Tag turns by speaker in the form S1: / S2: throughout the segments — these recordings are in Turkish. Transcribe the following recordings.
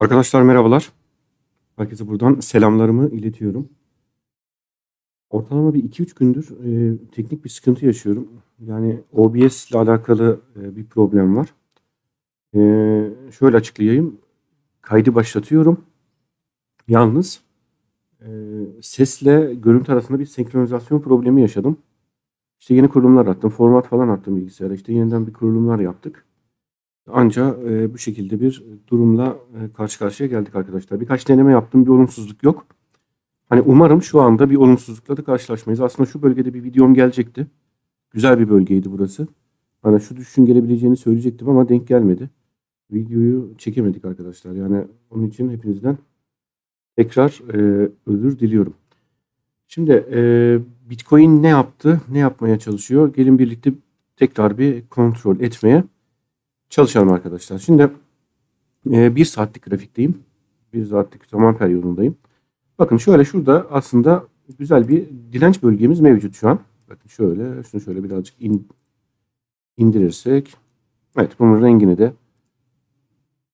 S1: Arkadaşlar merhabalar. Herkese buradan selamlarımı iletiyorum. Ortalama bir 2-3 gündür e, teknik bir sıkıntı yaşıyorum. Yani OBS ile alakalı e, bir problem var. E, şöyle açıklayayım. Kaydı başlatıyorum. Yalnız e, sesle görüntü arasında bir senkronizasyon problemi yaşadım. İşte yeni kurulumlar attım. Format falan attım bilgisayara. İşte yeniden bir kurulumlar yaptık. Anca e, bu şekilde bir durumla e, karşı karşıya geldik arkadaşlar. Birkaç deneme yaptım. Bir olumsuzluk yok. Hani umarım şu anda bir olumsuzlukla da karşılaşmayız. Aslında şu bölgede bir videom gelecekti. Güzel bir bölgeydi burası. Hani şu düşüşün gelebileceğini söyleyecektim ama denk gelmedi. Videoyu çekemedik arkadaşlar. Yani onun için hepinizden tekrar e, özür diliyorum. Şimdi e, Bitcoin ne yaptı? Ne yapmaya çalışıyor? Gelin birlikte tekrar bir kontrol etmeye çalışalım arkadaşlar. Şimdi e, bir saatlik grafikteyim. Bir saatlik zaman periyodundayım. Bakın şöyle şurada aslında güzel bir direnç bölgemiz mevcut şu an. Bakın şöyle şunu şöyle birazcık in, indirirsek. Evet bunun rengini de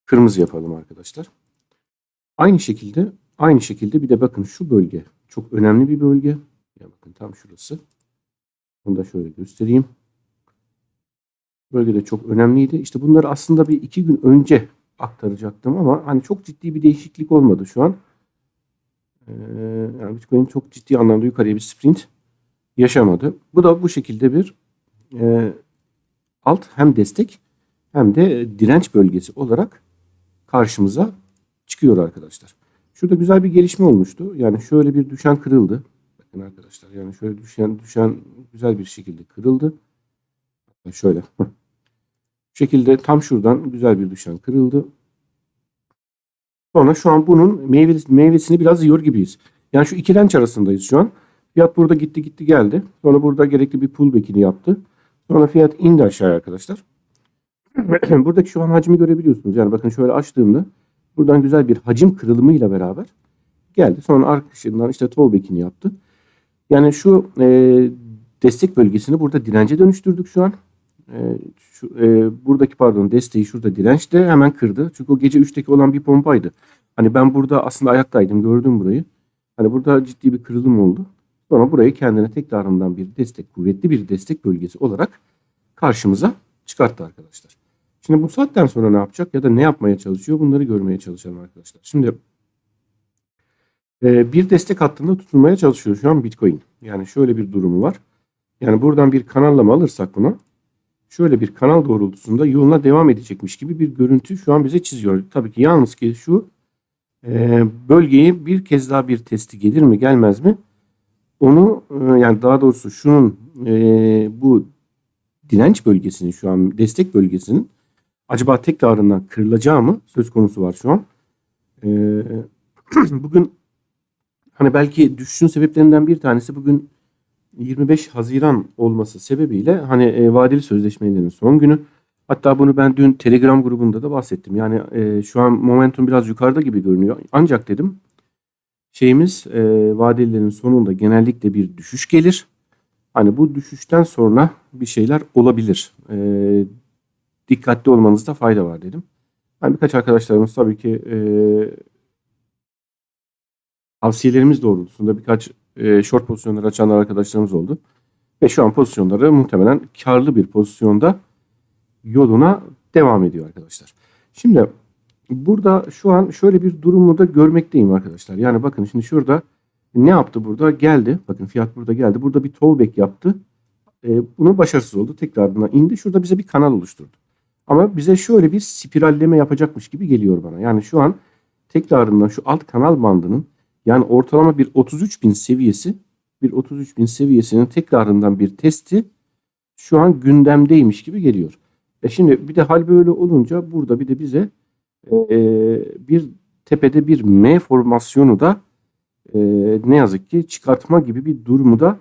S1: kırmızı yapalım arkadaşlar. Aynı şekilde aynı şekilde bir de bakın şu bölge çok önemli bir bölge. Ya bakın tam şurası. Bunu da şöyle göstereyim. Bölgede çok önemliydi. İşte bunları aslında bir iki gün önce aktaracaktım ama hani çok ciddi bir değişiklik olmadı şu an. Ee, yani Bitcoin çok ciddi anlamda yukarıya bir sprint yaşamadı. Bu da bu şekilde bir e, alt hem destek hem de direnç bölgesi olarak karşımıza çıkıyor arkadaşlar. Şurada güzel bir gelişme olmuştu. Yani şöyle bir düşen kırıldı. Bakın arkadaşlar yani şöyle düşen düşen güzel bir şekilde kırıldı. Şöyle. Bu şekilde tam şuradan güzel bir düşen kırıldı. Sonra şu an bunun meyvesi, meyvesini biraz yiyor gibiyiz. Yani şu iki renç arasındayız şu an. Fiyat burada gitti gitti geldi. Sonra burada gerekli bir pullback'ini yaptı. Sonra fiyat indi aşağıya arkadaşlar. Buradaki şu an hacmi görebiliyorsunuz. Yani bakın şöyle açtığımda buradan güzel bir hacim kırılımıyla beraber geldi. Sonra arkasından işte pullback'ini yaptı. Yani şu e, destek bölgesini burada dirence dönüştürdük şu an. E, şu, e, buradaki pardon desteği şurada direnç de hemen kırdı. Çünkü o gece 3'teki olan bir pompaydı. Hani ben burada aslında ayaktaydım gördüm burayı. Hani burada ciddi bir kırılım oldu. Sonra burayı kendine tekrarından bir destek, kuvvetli bir destek bölgesi olarak karşımıza çıkarttı arkadaşlar. Şimdi bu saatten sonra ne yapacak ya da ne yapmaya çalışıyor bunları görmeye çalışalım arkadaşlar. Şimdi e, bir destek hattında tutunmaya çalışıyor şu an Bitcoin. Yani şöyle bir durumu var. Yani buradan bir kanallama alırsak bunu şöyle bir kanal doğrultusunda yoluna devam edecekmiş gibi bir görüntü şu an bize çiziyor. Tabii ki yalnız ki şu e, bölgeyi bir kez daha bir testi gelir mi gelmez mi? Onu e, yani daha doğrusu şunun e, bu direnç bölgesinin şu an destek bölgesinin acaba tekrarından kırılacağı mı söz konusu var şu an. E, bugün hani belki düşüşün sebeplerinden bir tanesi bugün 25 Haziran olması sebebiyle hani e, vadeli sözleşmelerin son günü. Hatta bunu ben dün Telegram grubunda da bahsettim. Yani e, şu an momentum biraz yukarıda gibi görünüyor. Ancak dedim şeyimiz e, vadelilerin sonunda genellikle bir düşüş gelir. Hani bu düşüşten sonra bir şeyler olabilir. E, dikkatli olmanızda fayda var dedim. Yani birkaç arkadaşlarımız tabii ki e, tavsiyelerimiz doğrultusunda birkaç e, short pozisyonları açanlar arkadaşlarımız oldu. Ve şu an pozisyonları muhtemelen karlı bir pozisyonda yoluna devam ediyor arkadaşlar. Şimdi burada şu an şöyle bir durumu da görmekteyim arkadaşlar. Yani bakın şimdi şurada ne yaptı burada? Geldi. Bakın fiyat burada geldi. Burada bir tallback yaptı. E, bunu başarısız oldu. Tekrardan indi. Şurada bize bir kanal oluşturdu. Ama bize şöyle bir spiralleme yapacakmış gibi geliyor bana. Yani şu an tekrarından şu alt kanal bandının yani ortalama bir 33 bin seviyesi bir 33 bin seviyesinin tekrarından bir testi şu an gündemdeymiş gibi geliyor. E şimdi bir de hal böyle olunca burada bir de bize e, bir tepede bir M formasyonu da e, ne yazık ki çıkartma gibi bir durumu da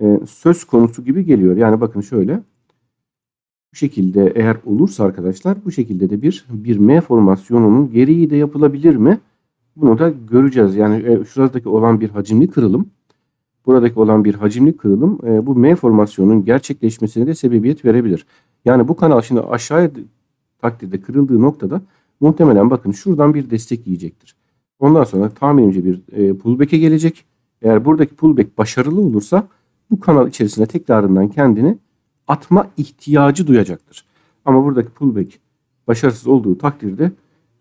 S1: e, söz konusu gibi geliyor. Yani bakın şöyle bu şekilde eğer olursa arkadaşlar bu şekilde de bir bir M formasyonunun gereği de yapılabilir mi? Bunu da göreceğiz. Yani e, şuradaki olan bir hacimli kırılım, buradaki olan bir hacimli kırılım e, bu M formasyonunun gerçekleşmesine de sebebiyet verebilir. Yani bu kanal şimdi aşağıya takdirde kırıldığı noktada muhtemelen bakın şuradan bir destek yiyecektir. Ondan sonra tahminimce bir e, pullback'e gelecek. Eğer buradaki pullback başarılı olursa bu kanal içerisinde tekrarından kendini atma ihtiyacı duyacaktır. Ama buradaki pullback başarısız olduğu takdirde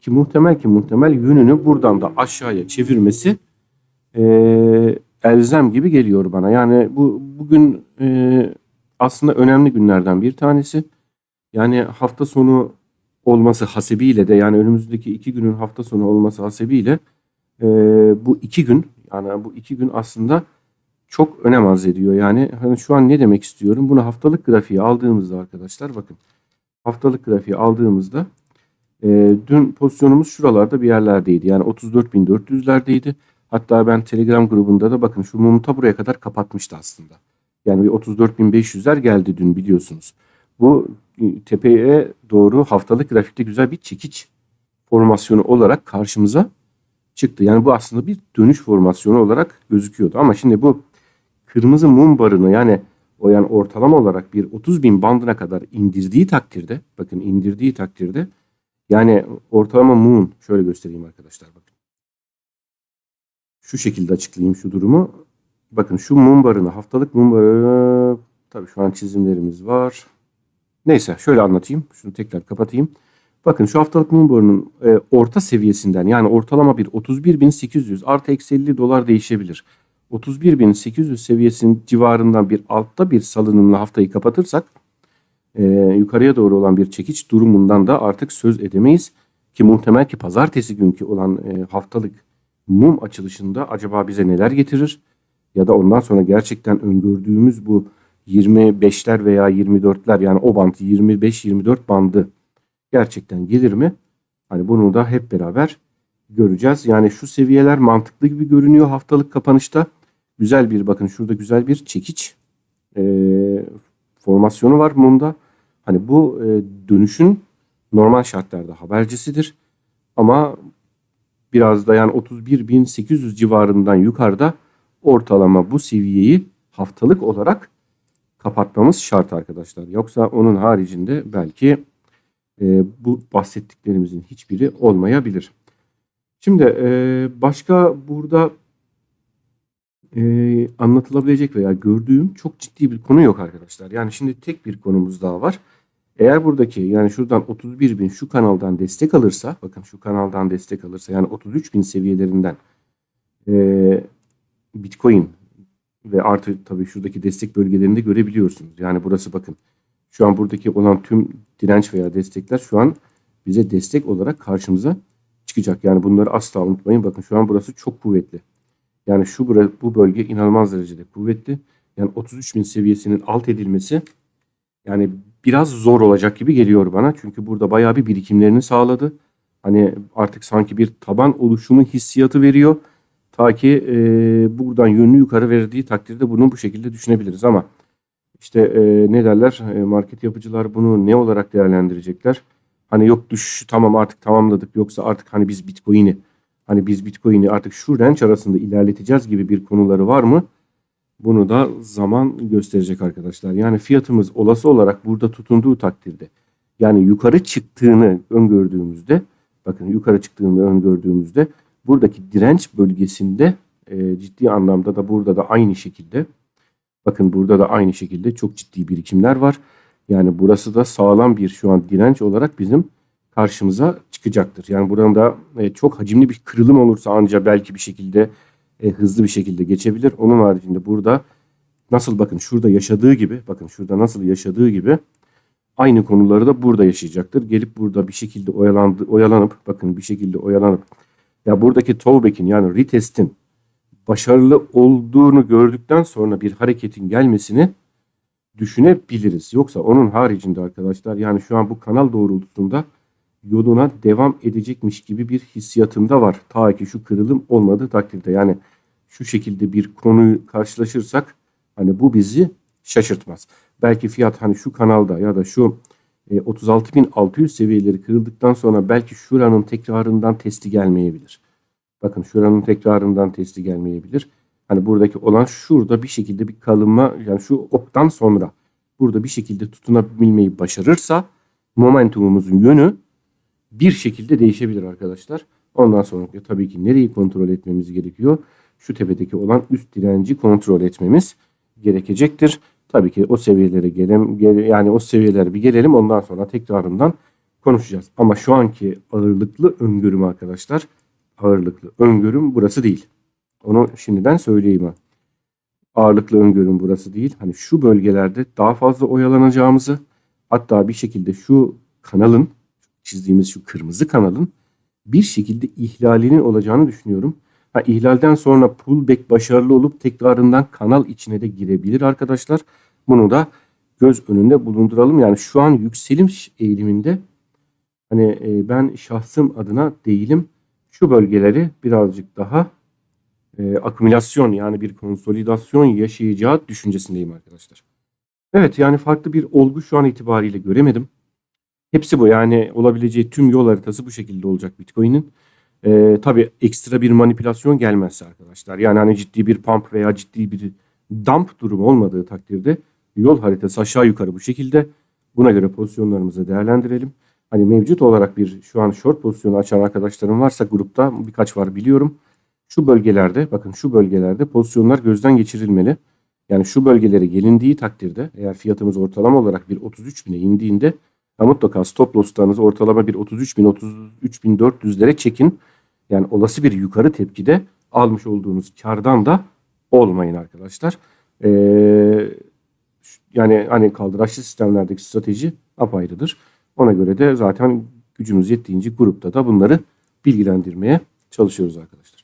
S1: ki muhtemel ki muhtemel yönünü buradan da aşağıya çevirmesi e, elzem gibi geliyor bana. Yani bu bugün e, aslında önemli günlerden bir tanesi. Yani hafta sonu olması hasebiyle de yani önümüzdeki iki günün hafta sonu olması hasebiyle e, bu iki gün yani bu iki gün aslında çok önem arz ediyor. Yani hani şu an ne demek istiyorum? Bunu haftalık grafiğe aldığımızda arkadaşlar bakın haftalık grafiğe aldığımızda e, dün pozisyonumuz şuralarda bir yerlerdeydi. Yani 34.400'lerdeydi. Hatta ben Telegram grubunda da bakın şu mumu ta buraya kadar kapatmıştı aslında. Yani bir 34.500'ler geldi dün biliyorsunuz. Bu e, tepeye doğru haftalık grafikte güzel bir çekiç formasyonu olarak karşımıza çıktı. Yani bu aslında bir dönüş formasyonu olarak gözüküyordu. Ama şimdi bu kırmızı mum barını yani o yani ortalama olarak bir 30 bin bandına kadar indirdiği takdirde bakın indirdiği takdirde yani ortalama mum şöyle göstereyim arkadaşlar bakın. Şu şekilde açıklayayım şu durumu. Bakın şu mum barını haftalık mum barı tabii şu an çizimlerimiz var. Neyse şöyle anlatayım. Şunu tekrar kapatayım. Bakın şu haftalık mum barının e, orta seviyesinden yani ortalama bir 31.800 artı eksi 50 dolar değişebilir. 31.800 seviyesinin civarından bir altta bir salınımla haftayı kapatırsak e, yukarıya doğru olan bir çekiç durumundan da artık söz edemeyiz. Ki muhtemel ki pazartesi günkü olan e, haftalık mum açılışında acaba bize neler getirir? Ya da ondan sonra gerçekten öngördüğümüz bu 25'ler veya 24'ler yani o band 25-24 bandı gerçekten gelir mi? Hani bunu da hep beraber göreceğiz. Yani şu seviyeler mantıklı gibi görünüyor haftalık kapanışta. Güzel bir bakın şurada güzel bir çekiç e, formasyonu var mumda. Hani bu e, dönüşün normal şartlarda habercisidir. Ama biraz da yani 31.800 civarından yukarıda ortalama bu seviyeyi haftalık olarak kapatmamız şart arkadaşlar. Yoksa onun haricinde belki e, bu bahsettiklerimizin hiçbiri olmayabilir. Şimdi e, başka burada e, anlatılabilecek veya gördüğüm çok ciddi bir konu yok arkadaşlar. Yani şimdi tek bir konumuz daha var. Eğer buradaki yani şuradan 31 bin şu kanaldan destek alırsa bakın şu kanaldan destek alırsa yani 33 bin seviyelerinden e, Bitcoin ve artı tabii şuradaki destek bölgelerinde görebiliyorsunuz. Yani burası bakın şu an buradaki olan tüm direnç veya destekler şu an bize destek olarak karşımıza çıkacak. Yani bunları asla unutmayın. Bakın şu an burası çok kuvvetli. Yani şu bu bölge inanılmaz derecede kuvvetli. Yani 33 bin seviyesinin alt edilmesi yani biraz zor olacak gibi geliyor bana. Çünkü burada bayağı bir birikimlerini sağladı. Hani artık sanki bir taban oluşumu hissiyatı veriyor. Ta ki e, buradan yönünü yukarı verdiği takdirde bunu bu şekilde düşünebiliriz ama işte e, ne derler e, market yapıcılar bunu ne olarak değerlendirecekler? Hani yok düşüşü tamam artık tamamladık yoksa artık hani biz Bitcoin'i hani biz Bitcoin'i artık şu range arasında ilerleteceğiz gibi bir konuları var mı? Bunu da zaman gösterecek arkadaşlar. Yani fiyatımız olası olarak burada tutunduğu takdirde yani yukarı çıktığını öngördüğümüzde bakın yukarı çıktığını öngördüğümüzde buradaki direnç bölgesinde e, ciddi anlamda da burada da aynı şekilde bakın burada da aynı şekilde çok ciddi birikimler var. Yani burası da sağlam bir şu an direnç olarak bizim karşımıza çıkacaktır. Yani buradan da e, çok hacimli bir kırılım olursa ancak belki bir şekilde e, hızlı bir şekilde geçebilir. Onun haricinde burada nasıl bakın şurada yaşadığı gibi bakın şurada nasıl yaşadığı gibi aynı konuları da burada yaşayacaktır. Gelip burada bir şekilde oyalandı, oyalanıp bakın bir şekilde oyalanıp ya buradaki towback'in yani retest'in başarılı olduğunu gördükten sonra bir hareketin gelmesini düşünebiliriz. Yoksa onun haricinde arkadaşlar yani şu an bu kanal doğrultusunda yoluna devam edecekmiş gibi bir hissiyatım da var. Ta ki şu kırılım olmadığı takdirde yani şu şekilde bir konuyu karşılaşırsak hani bu bizi şaşırtmaz. Belki fiyat hani şu kanalda ya da şu 36.600 e, seviyeleri kırıldıktan sonra belki şuranın tekrarından testi gelmeyebilir. Bakın şuranın tekrarından testi gelmeyebilir. Hani buradaki olan şurada bir şekilde bir kalınma yani şu oktan sonra burada bir şekilde tutunabilmeyi başarırsa momentumumuzun yönü bir şekilde değişebilir arkadaşlar. Ondan sonra tabii ki nereyi kontrol etmemiz gerekiyor? Şu tepedeki olan üst direnci kontrol etmemiz gerekecektir. Tabii ki o seviyelere gelelim, gele- yani o seviyelere bir gelelim ondan sonra tekrarından konuşacağız. Ama şu anki ağırlıklı öngörüm arkadaşlar, ağırlıklı öngörüm burası değil. Onu şimdiden söyleyeyim ha. Ağırlıklı öngörüm burası değil. Hani şu bölgelerde daha fazla oyalanacağımızı, hatta bir şekilde şu kanalın, çizdiğimiz şu kırmızı kanalın bir şekilde ihlalinin olacağını düşünüyorum. Ha, ihlalden sonra pullback başarılı olup tekrarından kanal içine de girebilir arkadaşlar. Bunu da göz önünde bulunduralım. Yani şu an yükselim eğiliminde hani e, ben şahsım adına değilim. Şu bölgeleri birazcık daha e, akümülasyon yani bir konsolidasyon yaşayacağı düşüncesindeyim arkadaşlar. Evet yani farklı bir olgu şu an itibariyle göremedim. Hepsi bu yani olabileceği tüm yol haritası bu şekilde olacak Bitcoin'in. Ee, tabii ekstra bir manipülasyon gelmezse arkadaşlar. Yani hani ciddi bir pump veya ciddi bir dump durumu olmadığı takdirde yol haritası aşağı yukarı bu şekilde. Buna göre pozisyonlarımızı değerlendirelim. Hani mevcut olarak bir şu an short pozisyonu açan arkadaşlarım varsa grupta birkaç var biliyorum. Şu bölgelerde bakın şu bölgelerde pozisyonlar gözden geçirilmeli. Yani şu bölgelere gelindiği takdirde eğer fiyatımız ortalama olarak bir 33 bine indiğinde ya mutlaka stop loss'larınızı ortalama bir 33 bin 33 bin 400'lere çekin. Yani olası bir yukarı tepkide almış olduğunuz kardan da olmayın arkadaşlar. Ee, yani hani kaldıraçlı sistemlerdeki strateji apayrıdır. Ona göre de zaten gücümüz yettiğince grupta da bunları bilgilendirmeye çalışıyoruz arkadaşlar.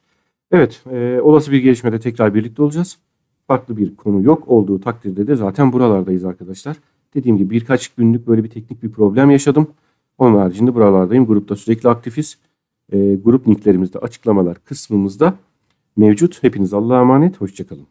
S1: Evet, e, olası bir gelişmede tekrar birlikte olacağız. Farklı bir konu yok olduğu takdirde de zaten buralardayız arkadaşlar. Dediğim gibi birkaç günlük böyle bir teknik bir problem yaşadım. Onun haricinde buralardayım. Grupta sürekli aktifiz. E, grup linklerimizde açıklamalar kısmımızda mevcut. Hepiniz Allah'a emanet. Hoşçakalın.